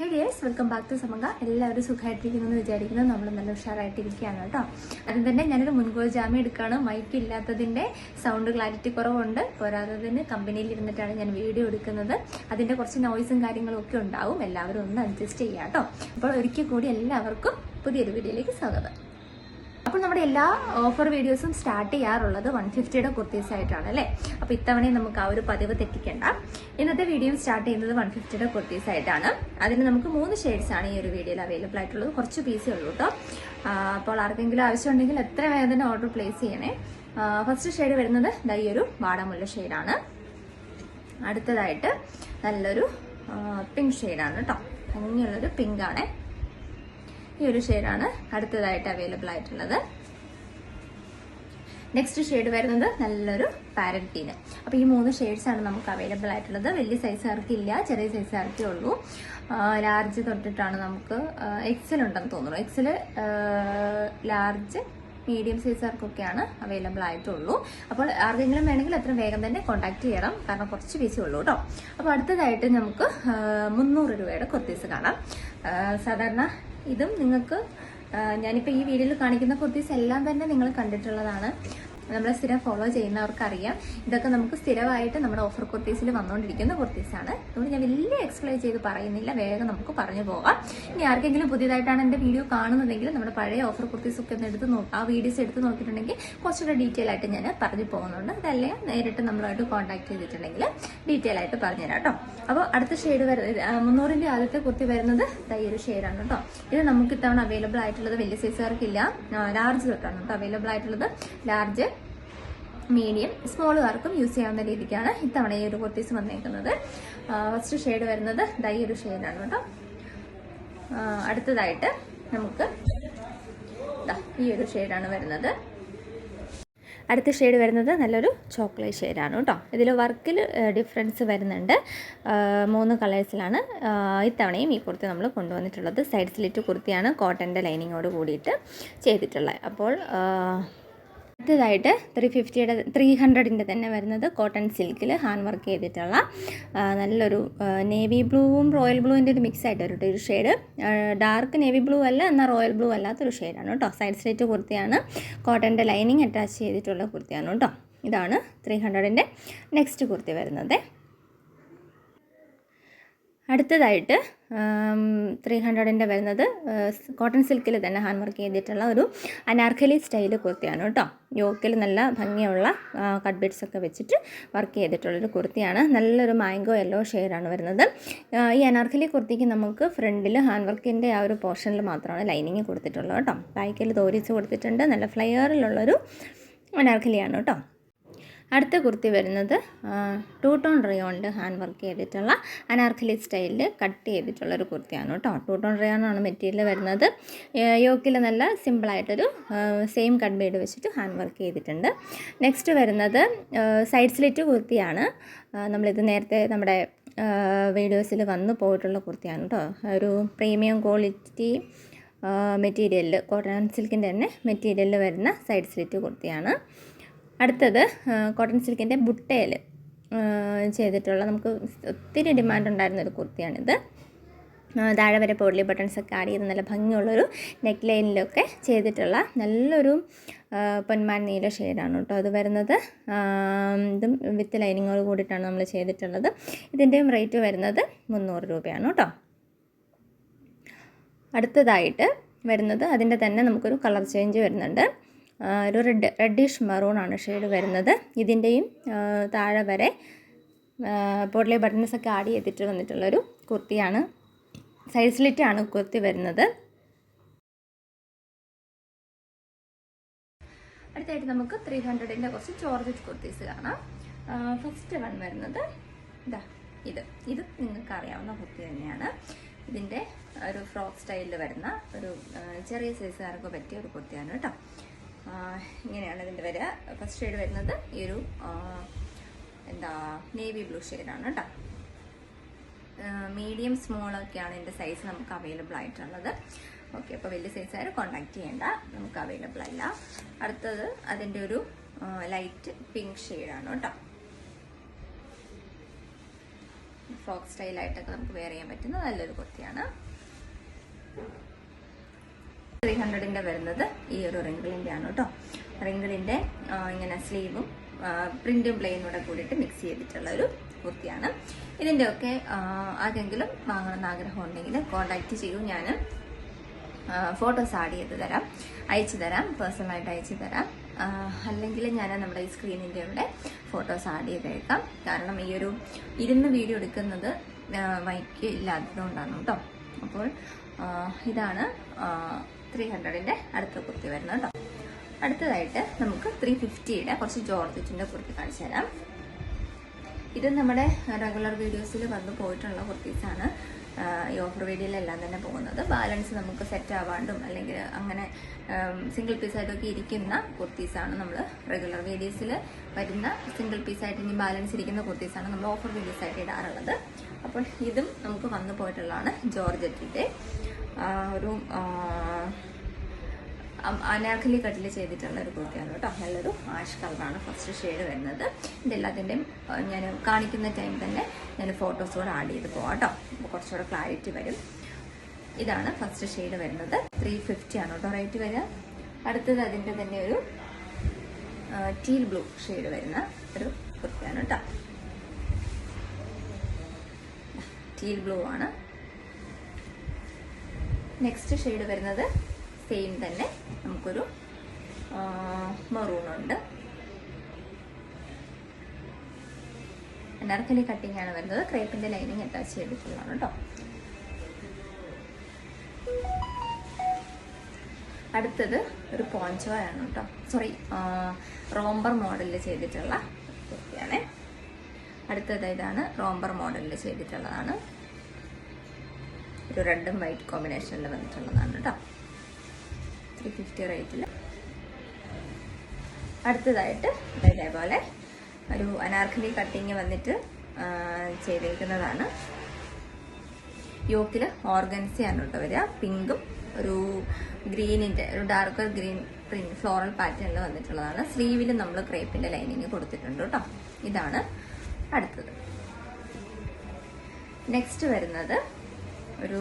Hey welcome back to സമങ്ക എല്ലാവരും സുഖമായിട്ടിരിക്കുന്നു എന്ന് വിചാരിക്കുന്നു. നമ്മൾ നല്ല ഉഷാറായിട്ടിരിക്കുകയാണ് കേട്ടോ. അതിന് തന്നെ ഞാനൊരു മുൻകൂർ ജാമ്യം എടുക്കുകയാണ്. മൈക്ക് ഇല്ലാത്തതിന്റെ സൗണ്ട് ക്ലാരിറ്റി കുറവുണ്ട്. പോരാത്തതിന് കമ്പനിയിൽ ഇരുന്നിട്ടാണ് ഞാൻ വീഡിയോ എടുക്കുന്നത്. അതിന്റെ കുറച്ച് നോയ്സും കാര്യങ്ങളും ഒക്കെ ഉണ്ടാവും. എല്ലാവരും ഒന്ന് അഡ്ജസ്റ്റ് ചെയ്യാം കേട്ടോ. അപ്പോൾ ഒരിക്കൽ കൂടി എല്ലാവർക്കും പുതിയൊരു വീഡിയോയിലേക്ക് സ്വാഗതം. അപ്പോൾ നമ്മുടെ എല്ലാ ഓഫർ വീഡിയോസും സ്റ്റാർട്ട് ചെയ്യാറുള്ളത് വൺ ഫിഫ്റ്റിയുടെ കുർത്തീസ് ആയിട്ടാണ് അല്ലേ? അപ്പോൾ ഇത്തവണയും നമുക്ക് ആ ഒരു പതിവ് തെറ്റിക്കേണ്ട. ഇന്നത്തെ വീഡിയോ സ്റ്റാർട്ട് ചെയ്യുന്നത് വൺ ഫിഫ്റ്റിയുടെ കുർത്തീസ് ആയിട്ടാണ്. അതിന് നമുക്ക് മൂന്ന് ഷെയ്ഡ്സ് ആണ് ഈ ഒരു വീഡിയോയിൽ അവൈലബിൾ ആയിട്ടുള്ളത്. കുറച്ച് പീസേ ഉള്ളൂ കേട്ടോ. അപ്പോൾ ആർക്കെങ്കിലും ആവശ്യമുണ്ടെങ്കിൽ എത്ര വേഗം തന്നെ ഓർഡർ പ്ലേസ് ചെയ്യണേ ഫസ്റ്റ് ഷെയ്ഡ് വരുന്നത് ഈ ഒരു വാടാമുല്ല ഷെയ്ഡാണ് അടുത്തതായിട്ട് നല്ലൊരു പിങ്ക് ഷെയ്ഡാണ് കേട്ടോ. ഭംഗിയുള്ളൊരു പിങ്കാണേ ഈ ഒരു ഷെയ്ഡാണ് അടുത്തതായിട്ട് അവൈലബിൾ ആയിട്ടുള്ളത്. നെക്സ്റ്റ് ഷെയ്ഡ് വരുന്നത് നല്ലൊരു പാരറ്റ് ഗ്രീന് അപ്പോൾ ഈ മൂന്ന് ഷെയ്ഡ്സ് ആണ് നമുക്ക് അവൈലബിൾ ആയിട്ടുള്ളത്. വലിയ സൈസുകാർക്ക് ഇല്ല ചെറിയ സൈസുകാർക്കേ ഉള്ളൂ. ലാർജ് തൊട്ടിട്ടാണ് നമുക്ക് എക്സൽ ഉണ്ടെന്ന് തോന്നുന്നു. എക്സൽ ലാർജ് മീഡിയം സൈസുകാർക്കൊക്കെയാണ് അവൈലബിൾ ആയിട്ടുള്ളൂ. അപ്പോൾ ആർക്കെങ്കിലും വേണമെങ്കിൽ അത്ര വേഗം തന്നെ കോൺടാക്ട് ചെയ്യണം. കാരണം കുറച്ച് പീസേ ഉള്ളൂ കേട്ടോ. അപ്പോൾ അടുത്തതായിട്ട് നമുക്ക് മുന്നൂറ് രൂപയുടെ കുർത്തീസ് കാണാം. സാധാരണ ഇതും നിങ്ങൾക്ക് ഞാനിപ്പോൾ ഈ വീഡിയോയിൽ കാണിക്കുന്ന കുർത്തീസ് എല്ലാം തന്നെ നിങ്ങൾ കണ്ടിട്ടുള്ളതാണ്. നമ്മളെ സ്ഥിരം ഫോളോ ചെയ്യുന്നവർക്കറിയാം. ഇതൊക്കെ നമുക്ക് സ്ഥിരമായിട്ട് നമ്മുടെ ഓഫർ കുർത്തീസിൽ വന്നുകൊണ്ടിരിക്കുന്ന കുർത്തീസാണ് അതുകൊണ്ട് ഞാൻ വലിയ എക്സ്പ്ലെയിൻ ചെയ്ത് പറയുന്നില്ല. വേഗം നമുക്ക് പറഞ്ഞു പോകാം. ഇനി ആർക്കെങ്കിലും പുതിയതായിട്ടാണ് എന്റെ വീഡിയോ കാണുന്നതെങ്കിൽ നമ്മുടെ പഴയ ഓഫർ കുർത്തീസ് ഒക്കെ ഒന്ന് എടുത്ത് നോക്കാം ആ വീഡിയോസ് എടുത്ത് നോക്കിയിട്ടുണ്ടെങ്കിൽ കുറച്ചുകൂടെ ഡീറ്റെയിൽ ആയിട്ട് ഞാൻ പറഞ്ഞു പോകുന്നുണ്ട്. അതല്ലേ നേരിട്ട് നമ്മളായിട്ട് കോൺടാക്ട് ചെയ്തിട്ടുണ്ടെങ്കിൽ ഡീറ്റെയിൽ ആയിട്ട് പറഞ്ഞുതരാം കേട്ടോ അപ്പോൾ അടുത്ത ഷെയ്ഡ് വരുന്നത് മുന്നൂറിന്റെ ആദ്യത്തെ കുർത്തി വരുന്നത് ഈ ഒരു ഷെയ്ഡാണ് കേട്ടോ ഇത് നമുക്ക് ഇത്തവണ അവൈലബിൾ ആയിട്ടുള്ളത് വലിയ സൈസുകാർക്കില്ല ലാർജ് തൊട്ടാണ്. കേട്ടോ അവൈലബിൾ ആയിട്ടുള്ളത് ലാർജ് മീഡിയം സ്മോളുകാർക്കും യൂസ് ചെയ്യാവുന്ന രീതിക്കാണ് ഇത്തവണ ഈ ഒരു കുർത്തീസ് വന്നേക്കുന്നത്. ഫസ്റ്റ് ഷെയ്ഡ് വരുന്നത് ദൈ ഒരു ഷെയ്ഡാണ് കേട്ടോ. അടുത്തതായിട്ട് നമുക്ക് ഈ ഒരു ഷെയ്ഡാണ് വരുന്നത്. അടുത്ത ഷെയ്ഡ് വരുന്നത് നല്ലൊരു ചോക്ലേറ്റ് ഷെയ്ഡാണ് കേട്ടോ. ഇതിൽ വർക്കിൽ ഡിഫറൻസ് വരുന്നുണ്ട്. മൂന്ന് കളേഴ്സിലാണ് ഇത്തവണയും ഈ കുർത്തി നമ്മൾ കൊണ്ടുവന്നിട്ടുള്ളത്. സൈഡ് സ്ലിറ്റ് കുർത്തിയാണ് കോട്ടന്റെ ലൈനിങ്ങോട് കൂടിയിട്ട് ചെയ്തിട്ടുള്ളത്. അപ്പോൾ അടുത്തതായിട്ട് ത്രീ ഫിഫ്റ്റിയുടെ ത്രീ ഹൺഡ്രഡിന്റെ തന്നെ വരുന്നത് കോട്ടൺ സിൽക്കിൽ ഹാൻഡ് വർക്ക് ചെയ്തിട്ടുള്ള നല്ലൊരു നേവി ബ്ലൂവും റോയൽ ബ്ലൂവിന്റെ ഒരു മിക്സ് ആയിട്ട് ഒരു ഒരു ഷെയ്ഡ് ഡാർക്ക് നേവി ബ്ലൂ അല്ല എന്നാൽ റോയൽ ബ്ലൂ അല്ലാത്തൊരു ഷെയ്ഡാണ് കേട്ടോ. സൈഡ് സ്ട്രേറ്റ് കുർത്തിയാണ് കോട്ടന്റെ ലൈനിങ് അറ്റാച്ച് ചെയ്തിട്ടുള്ള കുർത്തിയാണ് കേട്ടോ. ഇതാണ് ത്രീ ഹൺഡ്രഡിന്റെ നെക്സ്റ്റ് കുർത്തി വരുന്നത്. അടുത്തതായിട്ട് ത്രീ ഹൺഡ്രഡിന്റെ വരുന്നത് കോട്ടൺ സിൽക്കിൽ തന്നെ ഹാൻഡ് വർക്ക് ചെയ്തിട്ടുള്ള ഒരു അനാർക്കലി സ്റ്റൈൽ കുർത്തിയാണ് കേട്ടോ. യോക്കിൽ നല്ല ഭംഗിയുള്ള കട്ട് ബീഡ്സ് ഒക്കെ വെച്ചിട്ട് വർക്ക് ചെയ്തിട്ടുള്ളൊരു കുർത്തിയാണ്. നല്ലൊരു മാംഗോ യെല്ലോ ഷെയ്ഡാണ് വരുന്നത്. ഈ അനാർക്കലി കുർത്തിക്ക് നമുക്ക് ഫ്രണ്ടിൽ ഹാൻഡ് വർക്കിന്റെ ആ ഒരു പോർഷനിൽ മാത്രമാണ് ലൈനിങ് കൊടുത്തിട്ടുള്ളത് കേട്ടോ. ബാക്കിൽ തോരിച്ച് കൊടുത്തിട്ടുണ്ട്. നല്ല ഫ്ലെയറിലുള്ളൊരു അനാർക്കലിയാണ് കേട്ടോ. അടുത്ത കുർത്തി വരുന്നത് ടു ടോൺ റിയോണിൽ ഹാൻഡ് വർക്ക് ചെയ്തിട്ടുള്ള അനാർക്കലി സ്റ്റൈലിൽ കട്ട് ചെയ്തിട്ടുള്ള ഒരു കുർത്തിയാണ് കേട്ടോ. ടു ടോൺ റിയോണാണ് മെറ്റീരിയൽ വരുന്നത്. യോക്കിൽ നല്ല സിമ്പിളായിട്ടൊരു സെയിം കട്ട് വെച്ചിട്ട് ഹാൻഡ് വർക്ക് ചെയ്തിട്ടുണ്ട്. നെക്സ്റ്റ് വരുന്നത് സൈഡ് സ്ലിറ്റ് കുർത്തിയാണ്. നമ്മളിത് നേരത്തെ നമ്മുടെ വീഡിയോസിൽ വന്നു പോയിട്ടുള്ള കുർത്തിയാണ് കേട്ടോ. ഒരു പ്രീമിയം ക്വാളിറ്റി മെറ്റീരിയലിൽ കോട്ടൺ സിൽക്കിന്റെ തന്നെ മെറ്റീരിയലിൽ വരുന്ന സൈഡ് സ്ലിറ്റ് കുർത്തിയാണ്. അടുത്തത് കോട്ടൺ സിൽക്കിന്റെ ബുട്ടയിൽ ചെയ്തിട്ടുള്ള നമുക്ക് ഒത്തിരി ഡിമാൻഡ് ഉണ്ടായിരുന്ന ഒരു കുർത്തിയാണിത്. താഴെ വരെ പോഡ്ലി ബട്ടൺസ് ഒക്കെ ആഡ് ചെയ്ത് നല്ല ഭംഗിയുള്ളൊരു നെക്ക് ലൈനിലൊക്കെ ചെയ്തിട്ടുള്ള നല്ലൊരു പൊന്മാൻ നീല ഷെയ്ഡാണ് കേട്ടോ അത് വരുന്നത്. ഇതും വിത്ത് ലൈനിങ്ങോട് കൂടിയിട്ടാണ് നമ്മൾ ചെയ്തിട്ടുള്ളത്. ഇതിന്റെയും റേറ്റ് വരുന്നത് മുന്നൂറ് രൂപയാണ് കേട്ടോ. അടുത്തതായിട്ട് വരുന്നത് അതിന്റെ തന്നെ നമുക്കൊരു കളർ ചേഞ്ച് വരുന്നുണ്ട്. ഒരു റെഡ് റെഡിഷ് മെറൂൺ ആണ് ഷെയ്ഡ് വരുന്നത്. ഇതിന്റെയും താഴെ വരെ പോട്ടിലെ ബട്ടൺസ് ഒക്കെ ആഡ് ചെയ്തിട്ട് വന്നിട്ടുള്ളൊരു കുർത്തിയാണ്. സൈഡ് സ്ലിറ്റാണ് കുർത്തി വരുന്നത്. അടുത്തായിട്ട് നമുക്ക് ത്രീ ഹൺഡ്രഡിന്റെ കുറച്ച് ജോർജറ്റ് കുർത്തീസ് കാണാം. ഫസ്റ്റ് വൺ വരുന്നത് ഇതാ ഇത്. ഇത് നിങ്ങൾക്ക് അറിയാവുന്ന കുർത്തി തന്നെയാണ്. ഇതിന്റെ ഒരു ഫ്രോക്ക് സ്റ്റൈലിൽ വരുന്ന ഒരു ചെറിയ സൈസുകാർക്ക് പറ്റിയ ഒരു കുർത്തിയാണ് കേട്ടോ. ഇങ്ങനെയാണ് ഇതിന്റെ വരിക ഫസ്റ്റ് ഷെയ്ഡ് വരുന്നത് ഈ ഒരു എന്താ നേവി ബ്ലൂ ഷെയ്ഡാണ് കേട്ടോ മീഡിയം സ്മോൾ ഒക്കെയാണ് ഇതിന്റെ സൈസ് നമുക്ക് അവൈലബിൾ ആയിട്ടുള്ളത്. ഓക്കെ അപ്പോൾ വലിയ സൈസ് ആയാലും കോണ്ടാക്ട് ചെയ്യേണ്ട. നമുക്ക് അവൈലബിൾ അല്ല. അടുത്തത് അതിന്റെ ഒരു ലൈറ്റ് പിങ്ക് ഷെയ്ഡാണ് കേട്ടോ ഫ്രോക്ക് സ്റ്റൈലായിട്ടൊക്കെ നമുക്ക് വെയർ ചെയ്യാൻ പറ്റുന്ന നല്ലൊരു കുർത്തിയാണ്. ത്രീ ഹൺഡ്രഡിന്റെ വരുന്നത് ഈ ഒരു റിംഗിളിന്റെ ആണ് കേട്ടോ റിംഗിളിന്റെ ഇങ്ങനെ സ്ലീവും പ്രിന്റും പ്ലെയിനൂടെ കൂടിയിട്ട് മിക്സ് ചെയ്തിട്ടുള്ള ഒരു കുർത്തിയാണ്. ഒക്കെ ആരെങ്കിലും വാങ്ങണമെന്ന് ആഗ്രഹം ഉണ്ടെങ്കിൽ കോണ്ടാക്ട് ചെയ്യൂ. ഞാൻ ഫോട്ടോസ് ആഡ് ചെയ്ത് തരാം. അയച്ചു തരാം പേഴ്സണലായിട്ട് അയച്ചു തരാം. അല്ലെങ്കിൽ ഞാൻ നമ്മുടെ ഈ സ്ക്രീനിന്റെ ഇവിടെ ഫോട്ടോസ് ആഡ് ചെയ്തേക്കാം. കാരണം ഈ ഒരു ഇരുന്ന് വീഡിയോ എടുക്കുന്നത് വൈക്ക് ഇല്ലാത്തതുകൊണ്ടാണ് കേട്ടോ. അപ്പോൾ ഇതാണ് ത്രീ ഹൺഡ്രഡിന്റെ അടുത്ത കുർത്തി വരുന്നത് കേട്ടോ. അടുത്തതായിട്ട് നമുക്ക് ത്രീ ഫിഫ്റ്റിയുടെ കുറച്ച് ജോർജറ്റിന്റെ കുർത്തി കാണിച്ചു തരാം. ഇത് നമ്മുടെ റെഗുലർ വീഡിയോസിൽ വന്നു പോയിട്ടുള്ള കുർത്തീസാണ്. ഈ ഓഫർ വീഡിയോയിലെല്ലാം തന്നെ പോകുന്നത്. ബാലൻസ് നമുക്ക് സെറ്റ് ആവാണ്ടും അല്ലെങ്കിൽ അങ്ങനെ സിംഗിൾ പീസായിട്ടൊക്കെ ഇരിക്കുന്ന കുർത്തീസാണ് നമ്മൾ റെഗുലർ വീഡിയോസിൽ വരുന്ന സിംഗിൾ പീസായിട്ട് ഇനി ബാലൻസ് ഇരിക്കുന്ന കുർത്തീസാണ് നമ്മൾ ഓഫർ വീഡിയോസ് ആയിട്ട് ഇടാറുള്ളത്. അപ്പോൾ ഇതും നമുക്ക് വന്നു പോയിട്ടുള്ളതാണ് ജോർജറ്റിന്റെ ഒരു അനാർക്കലി കട്ടിൽ ചെയ്തിട്ടുള്ള ഒരു കുർത്തിയാണ് കേട്ടോ. നല്ലൊരു ആഷ് കളറാണ് ഫസ്റ്റ് ഷെയ്ഡ് വരുന്നത്. ഇതെല്ലാത്തിന്റെയും ഞാൻ കാണിക്കുന്ന ടൈം തന്നെ ഞാൻ ഫോട്ടോസ് കൂടെ ആഡ് ചെയ്ത് പോകാം കേട്ടോ. കുറച്ചുകൂടെ ക്ലാരിറ്റി വരും. ഇതാണ് ഫസ്റ്റ് ഷെയ്ഡ് വരുന്നത്. ത്രീ ഫിഫ്റ്റി ആണ് കേട്ടോ റേറ്റ് വരിക. അടുത്തത് അതിന്റെ തന്നെ ഒരു ടീൽ ബ്ലൂ ഷെയ്ഡ് വരുന്ന ഒരു കുർത്തിയാണ് കേട്ടോ. ടീൽ ബ്ലൂ ആണ്. നെക്സ്റ്റ് ഷെയ്ഡ് വരുന്നത് സെയിം തന്നെ നമുക്കൊരു മെറൂണുണ്ട് അനാർക്കലി കട്ടിംഗ് ആണ് വരുന്നത്. ക്രേപ്പിന്റെ ലൈനിങ് അറ്റാച്ച് ചെയ്തിട്ടുള്ളതാണ് കേട്ടോ അടുത്തത് ഒരു പോഞ്ചോ ആണ് കേട്ടോ സോറി റോംബർ മോഡലിൽ ചെയ്തിട്ടുള്ള കുർത്തിയാണ്. അടുത്തത് ഇതാണ് റോംബർ മോഡലിൽ ചെയ്തിട്ടുള്ളതാണ്. ഒരു റെഡും വൈറ്റ് കോമ്പിനേഷനിൽ വന്നിട്ടുള്ളതാണ് കേട്ടോ ത്രീ ഫിഫ്റ്റി റേറ്റിൽ അടുത്തതായിട്ട് ഇതേപോലെ ഒരു അനാർക്കലി കട്ടിങ് വന്നിട്ട് ചെയ്തേക്കുന്നതാണ്. യോക്കിൽ ഓർഗൻസിയാണ് കേട്ടോ വരിക. പിങ്കും ഒരു ഗ്രീനിന്റെ ഒരു ഡാർക്ക് ഗ്രീൻ പ്രിന്റ് ഫ്ലോറൽ പാറ്റേണിൽ വന്നിട്ടുള്ളതാണ്. സ്ലീവിൽ നമ്മൾ ക്രേപ്പിന്റെ ലൈനിങ് കൊടുത്തിട്ടുണ്ട് കേട്ടോ. ഇതാണ് അടുത്തത്. നെക്സ്റ്റ് വരുന്നത് ഒരു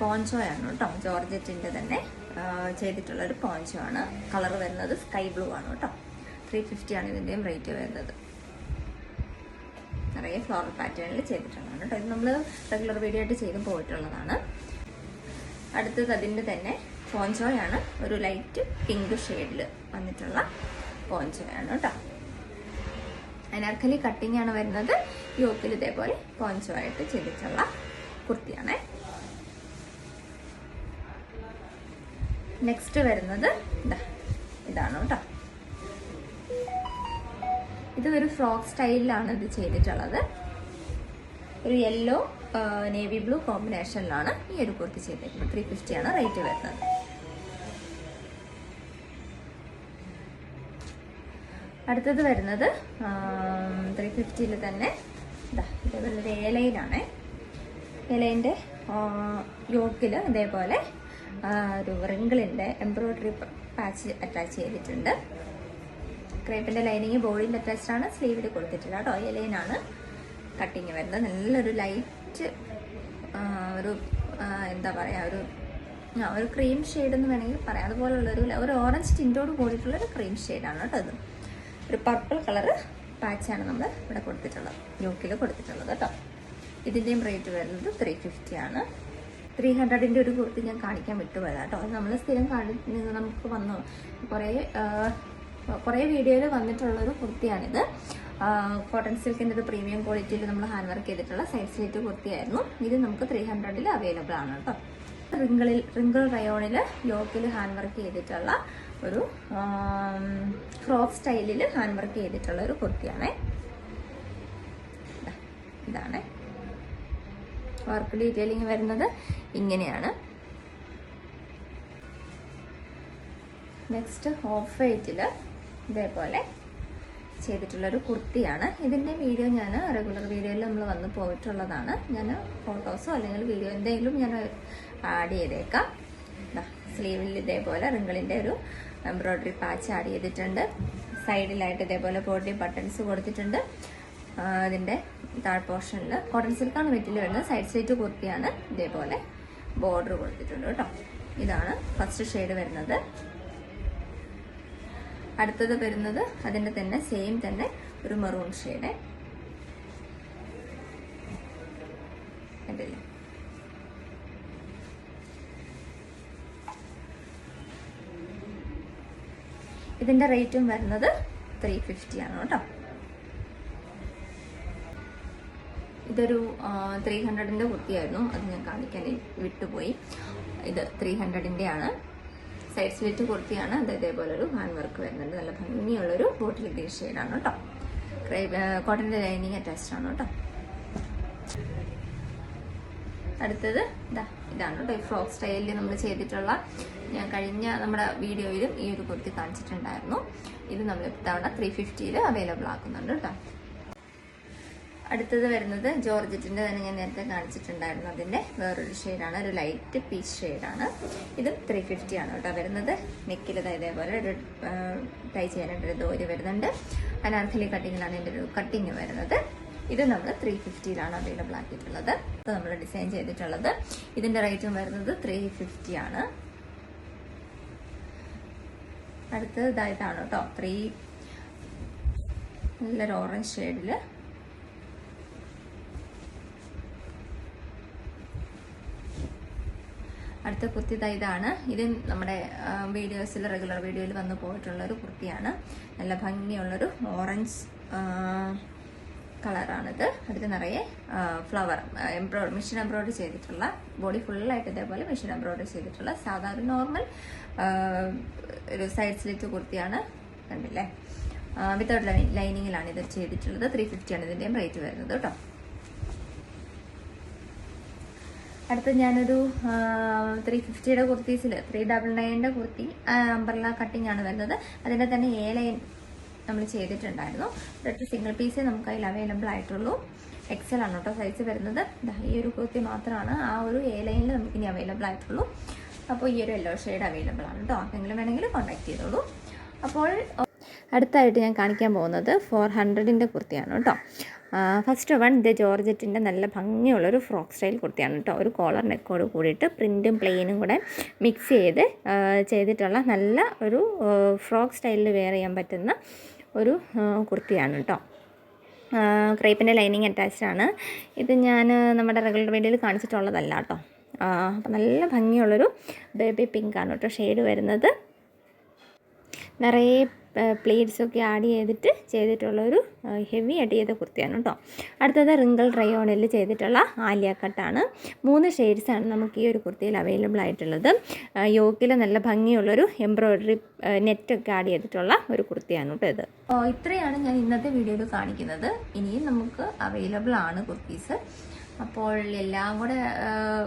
പോഞ്ചോയാണ് കേട്ടോ. ജോർജറ്റിന്റെ തന്നെ. ചെയ്തിട്ടുള്ള പോഞ്ചോ ആണ്. കളർ വരുന്നത് സ്കൈ ബ്ലൂ ആണ് കേട്ടോ. ത്രീ ഫിഫ്റ്റി ആണ് ഇതിന്റെയും റേറ്റ് വരുന്നത്. നിറയെ ഫ്ലോറൽ പാറ്റേണിൽ ചെയ്തിട്ടുള്ളതാണ് കേട്ടോ. ഇത് നമ്മൾ റെഗുലർ വീഡിയോ ആയിട്ട് ചെയ്ത് പോയിട്ടുള്ളതാണ്. അടുത്തത് അതിന്റെ തന്നെ പോഞ്ചോയാണ് ഒരു ലൈറ്റ് പിങ്ക് ഷെയ്ഡിൽ വന്നിട്ടുള്ള പോഞ്ചോയാണ് കേട്ടോ. അനാർക്കലി കട്ടിംഗ് ആണ് വരുന്നത്. യോക്കിൽ ഇതേപോലെ പോഞ്ചോ ആയിട്ട് ചെയ്തിട്ടുള്ള കുർത്തിയാണ്. നെക്സ്റ്റ് വരുന്നത് ഇതാ. ഇതാണ് കേട്ടോ. ഇത് ഒരു ഫ്രോക്ക് സ്റ്റൈലിലാണ് ഇത് ചെയ്തിട്ടുള്ളത്. ഒരു യെല്ലോ നേവി ബ്ലൂ കോമ്പിനേഷനിലാണ് ഈ ഒരു കുർത്തി ചെയ്തിട്ടുള്ളത് ത്രീ ഫിഫ്റ്റി ആണ് റേറ്റ് വരുന്നത്. അടുത്തത് വരുന്നത് ത്രീ ഫിഫ്റ്റിയിൽ തന്നെ. ഇതാ ഇതേപോലെ ഒരു ഏലൈനാണ് ഏലൈന്റെ യോക്കിൽ ഇതേപോലെ ഒരു റിങ്കിളിന്റെ എംബ്രോയിഡറി പാച്ച് അറ്റാച്ച് ചെയ്തിട്ടുണ്ട്. ക്രേപ്പിന്റെ ലൈനിങ് ബോഡിയിൽ അറ്റാച്ച്ഡ് ആണ്. സ്ലീവിൽ കൊടുത്തിട്ടില്ല കേട്ടോ. ഇലയിനാണ് കട്ടിങ് വരുന്നത്. നല്ലൊരു ലൈറ്റ് ഒരു എന്താ പറയുക ഒരു ആ, ഒരു ക്രീം ഷെയ്ഡ് എന്ന് വേണമെങ്കിൽ പറയാം. അതുപോലുള്ളൊരു ഒരു ഓറഞ്ച് ടിന്റോട് കൂടിയിട്ടുള്ളൊരു ക്രീം ഷെയ്ഡാണ് കേട്ടോ ഇത്. ഒരു പർപ്പിൾ കളറ് പാച്ചാണ് നമ്മൾ ഇവിടെ കൊടുത്തിട്ടുള്ളത്. യോക്കിൽ കൊടുത്തിട്ടുള്ളത് കേട്ടോ. ഇതിന്റെയും റേറ്റ് വരുന്നത് ത്രീ ഫിഫ്റ്റി ആണ്. ത്രീ ഹൺഡ്രഡിന്റെ ഒരു കുർത്തി ഞാൻ കാണിക്കാൻ വിട്ടുപോയത് കേട്ടോ അത് നമ്മൾ സ്ഥിരം കാണി നമുക്ക് വന്നു കുറേ കുറേ വീഡിയോയിൽ വന്നിട്ടുള്ളൊരു കുർത്തിയാണിത്. കോട്ടൺ സിൽക്കിന്റെ ഒരു പ്രീമിയം ക്വാളിറ്റിയിൽ നമ്മൾ ഹാൻഡ് വർക്ക് ചെയ്തിട്ടുള്ള സൈഡ് സ്ലിറ്റ് കുർത്തിയായിരുന്നു. ഇത് നമുക്ക് ത്രീ ഹൺഡ്രഡിൽ അവൈലബിൾ ആണ് കേട്ടോ റിങ്കിളിൽ റിങ്കിൾ റയോണിൽ ലോക്കിൽ ഹാൻഡ് വർക്ക് ചെയ്തിട്ടുള്ള ഒരു ഫ്രോക്ക് സ്റ്റൈലിൽ ഹാൻഡ് വർക്ക് ചെയ്തിട്ടുള്ള ഒരു കുർത്തിയാണ്. ഇതാണ്. വർക്ക് ഡീറ്റെയിലിംഗ് വരുന്നത് ഇങ്ങനെയാണ്. നെക്സ്റ്റ് ഓഫ് വൈറ്റിൽ ഇതേപോലെ ചെയ്തിട്ടുള്ളൊരു കുർത്തിയാണ്. ഇതിന്റെ വീഡിയോ ഞാൻ റെഗുലർ വീഡിയോയിൽ നമ്മൾ വന്ന് പോയിട്ടുള്ളതാണ്. ഞാൻ ഫോട്ടോസോ അല്ലെങ്കിൽ വീഡിയോ എന്തെങ്കിലും ഞാൻ ആഡ് ചെയ്തേക്കാം. സ്ലീവിൽ ഇതേപോലെ റിങ്കിളിന്റെ ഒരു എംബ്രോയ്ഡറി പാച്ച് ആഡ് ചെയ്തിട്ടുണ്ട്. സൈഡിലായിട്ട് ഇതേപോലെ ബോഡി ബട്ടൺസ് കൊടുത്തിട്ടുണ്ട്. അതിന്റെ താഴ് പോർഷനിൽ കോട്ടൺ സിൽക്കാണ് മെറ്റീരിയൽ വരുന്നത്. സൈഡ് സൈറ്റ് കുർത്തിയാണ് ഇതേപോലെ ബോർഡർ കൊടുത്തിട്ടുണ്ട് കേട്ടോ. ഇതാണ് ഫസ്റ്റ് ഷെയ്ഡ് വരുന്നത്. അടുത്തത് വരുന്നത് അതിന്റെ തന്നെ സെയിം തന്നെ ഒരു മെറൂൺ ഷെയ്ഡ് കണ്ടില്ലേ? ഇതിന്റെ റേറ്റും വരുന്നത് ത്രീ ഫിഫ്റ്റി ആണ് കേട്ടോ. ഇതൊരു ത്രീ ഹൺഡ്രഡിന്റെ കുർത്തിയായിരുന്നു അത് ഞാൻ കാണിക്കാൻ വിട്ടുപോയി. ഇത് ത്രീ ഹൺഡ്രഡിന്റെ ആണ് സൈഡ് സ്ലിറ്റ് കുർത്തിയാണ്. അത് ഇതേപോലെ ഒരു ഹാൻഡ് വർക്ക് വരുന്നുണ്ട്. നല്ല ഭംഗിയുള്ളൊരു ബോട്ടിൽ ഗ്രീൻ ഷെയ്ഡാണ് കേട്ടോ കോട്ടന്റെ ലൈനിങ് അറ്റാച്ച്ഡ് ആണ് കേട്ടോ അടുത്തത് ഇതാ ഇതാണ് കേട്ടോ ഈ ഫ്രോക്ക് സ്റ്റൈലിൽ നമ്മൾ ചെയ്തിട്ടുള്ള ഞാൻ കഴിഞ്ഞ നമ്മുടെ വീഡിയോയിലും ഈ ഒരു കുർത്തി കാണിച്ചിട്ടുണ്ടായിരുന്നു. ഇത് നമ്മൾ ഇത്തവണ ത്രീ ഫിഫ്റ്റിയിൽ അവൈലബിൾ ആക്കുന്നുണ്ട് കേട്ടോ അടുത്തത് വരുന്നത് ജോർജറ്റിന്റെ തന്നെ ഞാൻ നേരത്തെ കാണിച്ചിട്ടുണ്ടായിരുന്നു. അതിന്റെ വേറൊരു ഷെയ്ഡാണ്. ഒരു ലൈറ്റ് പീച്ച് ഷെയ്ഡാണ്. ഇതും ത്രീ ഫിഫ്റ്റി ആണ് കേട്ടോ വരുന്നത്. നെക്കിൽ ഇതേപോലെ ഒരു ടൈ ചെയ്യാനായിട്ട് ഒരു ദോരി വരുന്നുണ്ട്. അനാർക്കലി കട്ടിങ്ങിലാണ് എന്റെ ഒരു കട്ടിങ് വരുന്നത്. ഇത് നമ്മൾ ത്രീ ഫിഫ്റ്റിയിലാണ് അവൈലബിൾ ആക്കിയിട്ടുള്ളത് നമ്മൾ ഡിസൈൻ ചെയ്തിട്ടുള്ളത്. ഇതിന്റെ റേറ്റും വരുന്നത് ത്രീ ഫിഫ്റ്റി ആണ്. അടുത്തത് ഇതായിട്ടാണ് കേട്ടോ. ത്രീ നല്ലൊരു ഓറഞ്ച് ഷെയ്ഡിൽ അടുത്ത കുർത്തി ഇതാ ഇതാണ്. ഇത് നമ്മുടെ വീഡിയോസിൽ റെഗുലർ വീഡിയോയിൽ വന്നു പോയിട്ടുള്ള ഒരു കുർത്തിയാണ്. നല്ല ഭംഗിയുള്ളൊരു ഓറഞ്ച് കളറാണിത്. അതിൽ നിറയെ ഫ്ലവർ എംബ്രോയ്ഡറി മെഷീൻ എംബ്രോയിഡറി ചെയ്തിട്ടുള്ള ബോഡി ഫുള്ളായിട്ട് ഇതേപോലെ മെഷീൻ എംബ്രോയിഡറി ചെയ്തിട്ടുള്ള സാധാരണ നോർമൽ ഒരു സൈഡ് സ്ലിറ്റ് കുർത്തിയാണ്. കണ്ടില്ലേ? വിത്തൗട്ട് ലൈനിങ്ങിലാണ് ഇത് ചെയ്തിട്ടുള്ളത്. ത്രീ ഫിഫ്റ്റിയാണ് ഇതിന്റെയും റേറ്റ് വരുന്നത് കേട്ടോ. അടുത്ത ഞാനൊരു ത്രീ ഫിഫ്റ്റിയുടെ കുർത്തീസിൽ ത്രീ ഡബിൾ നയന്റെ കുർത്തി അമ്പർല കട്ടിംഗ് ആണ് വരുന്നത്. അതിന്റെ തന്നെ എ ലൈൻ നമ്മൾ ചെയ്തിട്ടുണ്ടായിരുന്നു. ഒരൊറ്റ സിംഗിൾ പീസേ നമുക്ക് അതിൽ അവൈലബിൾ ആയിട്ടുള്ളൂ. എക്സൽ ആണ് കേട്ടോ സൈസ് വരുന്നത്. ഈ ഒരു കുർത്തി മാത്രമാണ് ആ ഒരു എ ലൈനിൽ നമുക്ക് ഇനി അവൈലബിൾ ആയിട്ടുള്ളൂ. അപ്പോൾ ഈ ഒരു യെല്ലോ ഷെയ്ഡ് അവൈലബിൾ ആണ് കേട്ടോ ആർക്കെങ്കിലും വേണമെങ്കിൽ കോൺടാക്ട് ചെയ്തോളൂ. അപ്പോൾ അടുത്തായിട്ട് ഞാൻ കാണിക്കാൻ പോകുന്നത് ഫോർ ഹൺഡ്രഡിന്റെ കുർത്തിയാണ് കേട്ടോ ഫസ്റ്റ് വൺ ഇത് ജോർജറ്റിന്റെ നല്ല ഭംഗിയുള്ളൊരു ഫ്രോക്ക് സ്റ്റൈൽ കുർത്തിയാണ് കേട്ടോ ഒരു കോളർ നെക്കോട് കൂടിയിട്ട് പ്രിന്റും പ്ലെയിനും കൂടെ മിക്സ് ചെയ്ത് ചെയ്തിട്ടുള്ള നല്ല ഒരു ഫ്രോക്ക് സ്റ്റൈലിൽ വെയർ ചെയ്യാൻ പറ്റുന്ന ഒരു കുർത്തിയാണ് കേട്ടോ ക്രേപ്പിന്റെ ലൈനിങ് അറ്റാച്ച്ഡ് ആണ്. ഇത് ഞാൻ നമ്മുടെ റെഗുലർ വീഡിയോയിൽ കാണിച്ചിട്ടുള്ളതല്ല കേട്ടോ അപ്പം നല്ല ഭംഗിയുള്ളൊരു ബേബി പിങ്ക് ആണ് കേട്ടോ ഷെയ്ഡ് വരുന്നത്. നിറയെ പ്ലേറ്റ്സ് ഒക്കെ ആഡ് ചെയ്തിട്ട് ചെയ്തിട്ടുള്ള ഒരു ഹെവി ആയിട്ട് ചെയ്ത കുർത്തിയാണ് കേട്ടോ അടുത്തത് റിങ്കിൾ റയോണിൽ ചെയ്തിട്ടുള്ള ആലിയ കട്ടാണ് മൂന്ന് ഷെയ്ഡ്സാണ് നമുക്ക് ഈ ഒരു കുർത്തിയിൽ അവൈലബിൾ ആയിട്ടുള്ളത്. യോക്കിൽ നല്ല ഭംഗിയുള്ളൊരു എംബ്രോയ്ഡറി നെറ്റൊക്കെ ആഡ് ചെയ്തിട്ടുള്ള ഒരു കുർത്തിയാണ് കേട്ടോ ഇത്. ഇത്രയാണ് ഞാൻ ഇന്നത്തെ വീഡിയോയിൽ കാണിക്കുന്നത്. ഇനിയും നമുക്ക് അവൈലബിൾ ആണ് കുർത്തീസ്. അപ്പോൾ എല്ലാം കൂടെ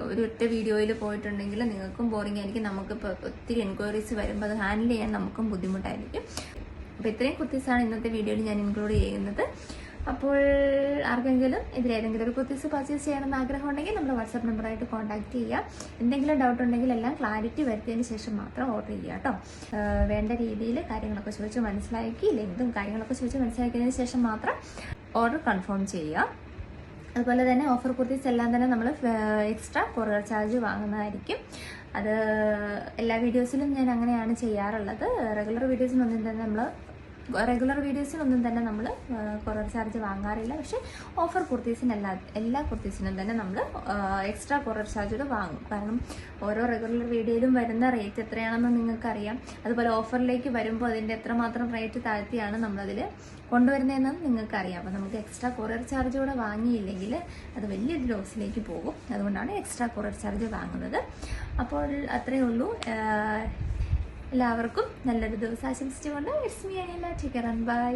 ഒരൊറ്റ വീഡിയോയിൽ പോയിട്ടുണ്ടെങ്കിൽ നിങ്ങൾക്കും ബോറിംഗ് ആയിരിക്കും. നമുക്കിപ്പോൾ ഒത്തിരി എൻക്വയറീസ് വരുമ്പോൾ അത് ഹാൻഡിൽ ചെയ്യാൻ നമുക്കും ബുദ്ധിമുട്ടായിരിക്കും. അപ്പോൾ ഇത്രയും കുത്തീസാണ് ഇന്നത്തെ വീഡിയോയിൽ ഞാൻ ഇൻക്ലൂഡ് ചെയ്യുന്നത്. അപ്പോൾ ആർക്കെങ്കിലും ഇതിലേതെങ്കിലും ഒരു കുത്തീസ് പർച്ചേസ് ചെയ്യണമെന്ന് ആഗ്രഹം ഉണ്ടെങ്കിൽ നമ്മുടെ വാട്സാപ്പ് നമ്പറായിട്ട് കോൺടാക്ട് ചെയ്യുക. എന്തെങ്കിലും ഡൗട്ട് ഉണ്ടെങ്കിൽ എല്ലാം ക്ലാരിറ്റി വരുത്തിയതിന് ശേഷം മാത്രം ഓർഡർ ചെയ്യുക കേട്ടോ. വേണ്ട രീതിയിൽ കാര്യങ്ങളൊക്കെ ചോദിച്ച് മനസ്സിലാക്കി ലെങ്തും കാര്യങ്ങളൊക്കെ ചോദിച്ച് മനസ്സിലാക്കിയതിന് ശേഷം മാത്രം ഓർഡർ കൺഫേം ചെയ്യുക. അതുപോലെ തന്നെ ഓഫർ കുർത്തീസ് എല്ലാം തന്നെ നമ്മൾ എക്സ്ട്രാ കൊറിയർ ചാർജ് വാങ്ങുന്നതായിരിക്കും. അത് എല്ലാ വീഡിയോസിലും ഞാൻ അങ്ങനെയാണ് ചെയ്യാറുള്ളത്. റെഗുലർ വീഡിയോസിനൊന്നും തന്നെ നമ്മൾ റെഗുലർ വീഡിയോസിനൊന്നും തന്നെ നമ്മൾ കൊറിയർ ചാർജ് വാങ്ങാറില്ല. പക്ഷേ ഓഫർ കുർത്തീസിന് എല്ലാ എല്ലാ കുർത്തീസിനും തന്നെ നമ്മൾ എക്സ്ട്രാ കൊറിയർ ചാർജ് വാങ്ങും. കാരണം ഓരോ റെഗുലർ വീഡിയോയിലും വരുന്ന റേറ്റ് എത്രയാണെന്ന് നിങ്ങൾക്കറിയാം. അതുപോലെ ഓഫറിലേക്ക് വരുമ്പോൾ അതിന്റെ എത്രമാത്രം റേറ്റ് താഴ്ത്തിയാണ് നമ്മളതിൽ കൊണ്ടുവരുന്നതെന്ന് നിങ്ങൾക്കറിയാം. അപ്പോൾ നമുക്ക് എക്സ്ട്രാ കൊറിയർ ചാർജ് കൂടെ വാങ്ങിയില്ലെങ്കിൽ അത് വലിയൊരു ലോസിലേക്ക് പോകും. അതുകൊണ്ടാണ് എക്സ്ട്രാ കൊറിയർ ചാർജ് വാങ്ങുന്നത്. അപ്പോൾ അത്രയേ ഉള്ളൂ. എല്ലാവർക്കും നല്ലൊരു ദിവസം ആശംസിച്ചുകൊണ്ട് it's me Anila take bye